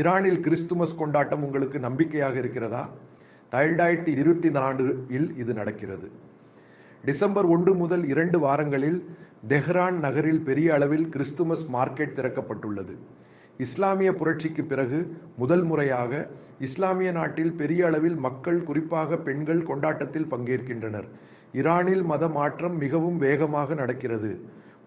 ஈரானில் கிறிஸ்துமஸ் கொண்டாட்டம் உங்களுக்கு நம்பிக்கையாக இருக்கிறதா? ரெண்டாயிரத்தி இருபத்தி நான்கில் இது நடக்கிறது. டிசம்பர் ஒன்று முதல் இரண்டு வாரங்களில் தெஹ்ரான் நகரில் பெரிய அளவில் கிறிஸ்துமஸ் மார்க்கெட் திறக்கப்பட்டுள்ளது. இஸ்லாமிய புரட்சிக்கு பிறகு முதல் முறையாக இஸ்லாமிய நாட்டில் பெரிய அளவில் மக்கள் குறிப்பாக பெண்கள் கொண்டாட்டத்தில் பங்கேற்கின்றனர். ஈரானில் மத மாற்றம் மிகவும் வேகமாக நடக்கிறது.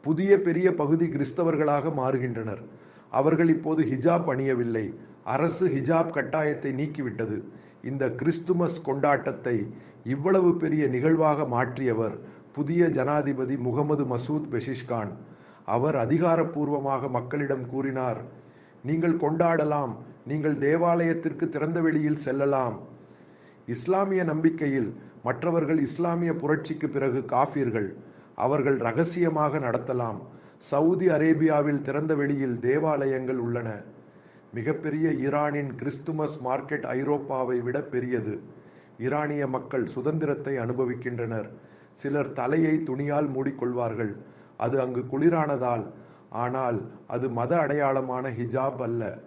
புதிய பெரிய பகுதி கிறிஸ்தவர்களாக மாறுகின்றனர். அவர்கள் இப்போது ஹிஜாப் அணியவில்லை. அரசு ஹிஜாப் கட்டாயத்தை நீக்கிவிட்டது. இந்த கிறிஸ்துமஸ் கொண்டாட்டத்தை இவ்வளவு பெரிய நிகழ்வாக மாற்றியவர் புதிய ஜனாதிபதி முகமது மசூத் பெஷிஷ்கான். அவர் அதிகாரப்பூர்வமாக மக்களிடம் கூறினார் நீங்கள் கொண்டாடலாம் நீங்கள் தேவாலயத்திற்கு திறந்த வெளியில் செல்லலாம். இஸ்லாமிய நம்பிக்கையில் மற்றவர்கள் இஸ்லாமிய புரட்சிக்கு பிறகு காஃபிர்கள். அவர்கள் ரகசியமாக நடத்தலாம். சவுதி அரேபியாவில் திறந்த வெளியில் தேவாலயங்கள் உள்ளன. மிகப்பெரிய ஈரானின் கிறிஸ்துமஸ் மார்க்கெட் ஐரோப்பாவை விட பெரியது. ஈரானிய மக்கள் சுதந்திரத்தை அனுபவிக்கின்றனர். சிலர் தலையை துணியால் மூடிக்கொள்வார்கள். அது அங்கு குளிரானதால் ஆனால் அது மத அடையாளமான ஹிஜாப் அல்ல.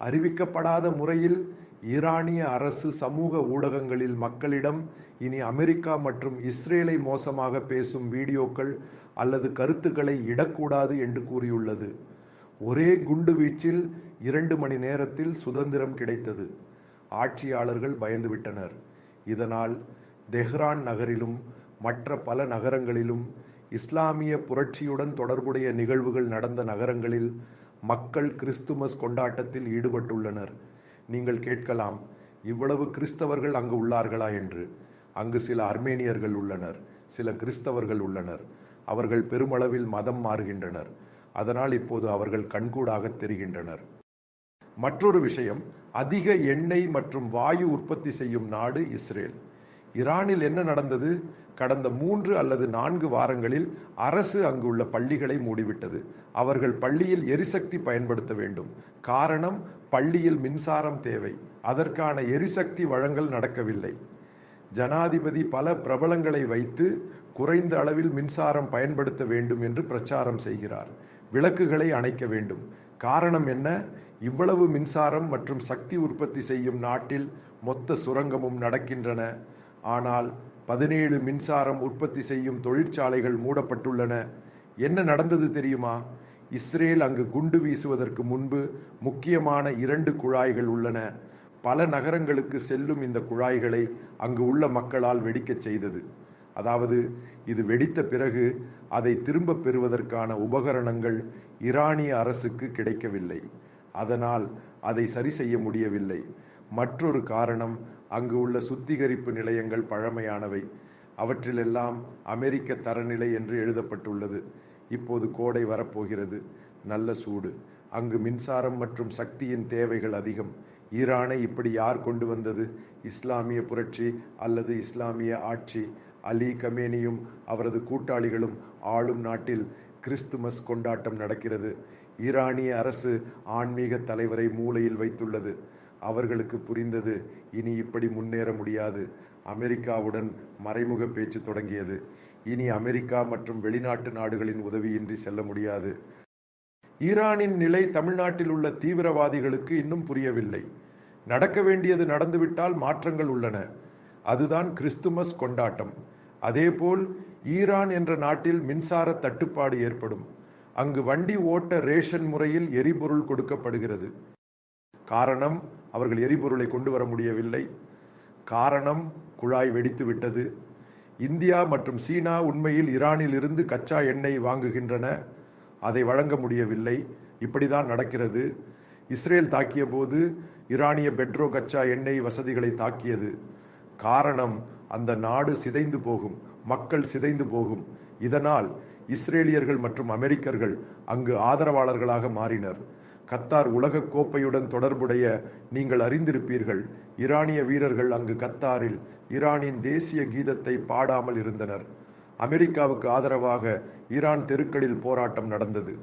அறிவிக்கப்படாத முறையில் ஈரானிய அரசு சமூக ஊடகங்களில் மக்களிடம் இனி அமெரிக்கா மற்றும் இஸ்ரேலை மோசமாக பேசும் வீடியோக்கள் அல்லது கருத்துக்களை இடக்கூடாது என்று கூறியுள்ளது. ஒரே குண்டு வீச்சில் இரண்டு மணி நேரத்தில் சுதந்திரம் கிடைத்தது. ஆட்சியாளர்கள் பயந்துவிட்டனர். இதனால் தெஹ்ரான் நகரிலும் மற்ற பல நகரங்களிலும் இஸ்லாமிய புரட்சியுடன் தொடர்புடைய நிகழ்வுகள் நடந்த நகரங்களில் மக்கள் கிறிஸ்துமஸ் கொண்டாட்டத்தில் ஈடுபட்டுள்ளனர். நீங்கள் கேட்கலாம் இவ்வளவு கிறிஸ்தவர்கள் அங்கு உள்ளார்களா என்று. அங்கு சில அர்மேனியர்கள் உள்ளனர் சில கிறிஸ்தவர்கள் உள்ளனர். அவர்கள் பெருமளவில் மதம் மாறுகின்றனர். அதனால் இப்போது அவர்கள் கண்கூடாக தெரிகின்றனர். மற்றொரு விஷயம் அதிக எண்ணெய் மற்றும் வாயு உற்பத்தி செய்யும் நாடு இஸ்ரேல். ஈரானில் என்ன நடந்தது? கடந்த மூன்று அல்லது நான்கு வாரங்களில் அரசு அங்குள்ள பள்ளிகளை மூடிவிட்டது. அவர்கள் பள்ளியில் எரிசக்தி பயன்படுத்த வேண்டும். காரணம் பள்ளியில் மின்சாரம் தேவை. அதற்கான எரிசக்தி வழங்கல் நடக்கவில்லை. ஜனாதிபதி பல பிரபலங்களை வைத்து குறைந்த அளவில் மின்சாரம் பயன்படுத்த வேண்டும் என்று பிரச்சாரம் செய்கிறார். விளக்குகளை அணைக்க வேண்டும். காரணம் என்ன? இவ்வளவு மின்சாரம் மற்றும் சக்தி உற்பத்தி செய்யும் நாட்டில் மொத்த சுரங்கமும் நடக்கின்றன. ஆனால் பதினேழு மின்சாரம் உற்பத்தி செய்யும் தொழிற்சாலைகள் மூடப்பட்டுள்ளன. என்ன நடந்தது தெரியுமா? இஸ்ரேல் அங்கு குண்டு வீசுவதற்கு முன்பு முக்கியமான இரண்டு குழாய்கள் உள்ளன. பல நகரங்களுக்கு செல்லும் இந்த குழாய்களை அங்கு உள்ள மக்களால் வெடிக்கச் செய்தது. அதாவது இது வெடித்த பிறகு அதை திரும்பப் பெறுவதற்கான உபகரணங்கள் ஈரானிய அரசுக்கு கிடைக்கவில்லை. அதனால் அதை சரி செய்ய முடியவில்லை. மற்றொரு காரணம் அங்கு உள்ள சுத்திகரிப்பு நிலையங்கள் பழமையானவை. அவற்றிலெல்லாம் அமெரிக்க தரநிலை என்று எழுதப்பட்டுள்ளது. இப்போது கோடை வரப்போகிறது. நல்ல சூடு. அங்கு மின்சாரம் மற்றும் சக்தியின் தேவைகள் அதிகம். ஈரானை இப்படி யார் கொண்டு வந்தது? இஸ்லாமிய புரட்சி அல்லது இஸ்லாமிய ஆட்சி? அலி கமேனியும் அவரது கூட்டாளிகளும் ஆளும் நாட்டில் கிறிஸ்துமஸ் கொண்டாட்டம் நடக்கிறது. ஈரானிய அரசு ஆன்மீக தலைவரை மூலையில் வைத்துள்ளது. அவர்களுக்கு புரிந்தது. இனி இப்படி முன்னேற முடியாது. அமெரிக்காவுடன் மறைமுக பேச்சு தொடங்கியது. இனி அமெரிக்கா மற்றும் வெளிநாட்டு நாடுகளின் உதவியின்றி செல்ல முடியாது. ஈரானின் நிலை தமிழ்நாட்டில் உள்ள தீவிரவாதிகளுக்கு இன்னும் புரியவில்லை. நடக்க வேண்டியது நடந்துவிட்டால் மாற்றங்கள் உள்ளன. அதுதான் கிறிஸ்துமஸ் கொண்டாட்டம். அதேபோல் ஈரான் என்ற நாட்டில் மின்சார தட்டுப்பாடு ஏற்படும். அங்கு வண்டி ஓட்ட ரேஷன் முறையில் எரிபொருள் கொடுக்கப்படுகிறது. காரணம் அவர்கள் எரிபொருளை கொண்டு வர முடியவில்லை. காரணம் குழாய் வெடித்து விட்டது. இந்தியா மற்றும் சீனா உண்மையில் ஈரானில் இருந்து கச்சா எண்ணெய் வாங்குகின்றன. அதை வழங்க முடியவில்லை. இப்படிதான் நடக்கிறது. இஸ்ரேல் தாக்கிய போது ஈரானிய பெட்ரோ கச்சா எண்ணெய் வசதிகளை தாக்கியது. காரணம் அந்த நாடு சிதைந்து போகும். மக்கள் சிதைந்து போகும். இதனால் இஸ்ரேலியர்கள் மற்றும் அமெரிக்கர்கள் அங்கு ஆதரவாளர்களாக மாறினர். கத்தார் உலகக் கோப்பையுடன் தொடர்புடைய நீங்கள் அறிந்திருப்பீர்கள். ஈரானிய வீரர்கள் அங்கு கத்தாரில் ஈரானின் தேசிய கீதத்தை பாடாமல் இருந்தனர். அமெரிக்காவுக்கு ஆதரவாக ஈரான் தெருக்களில் போராட்டம் நடந்தது.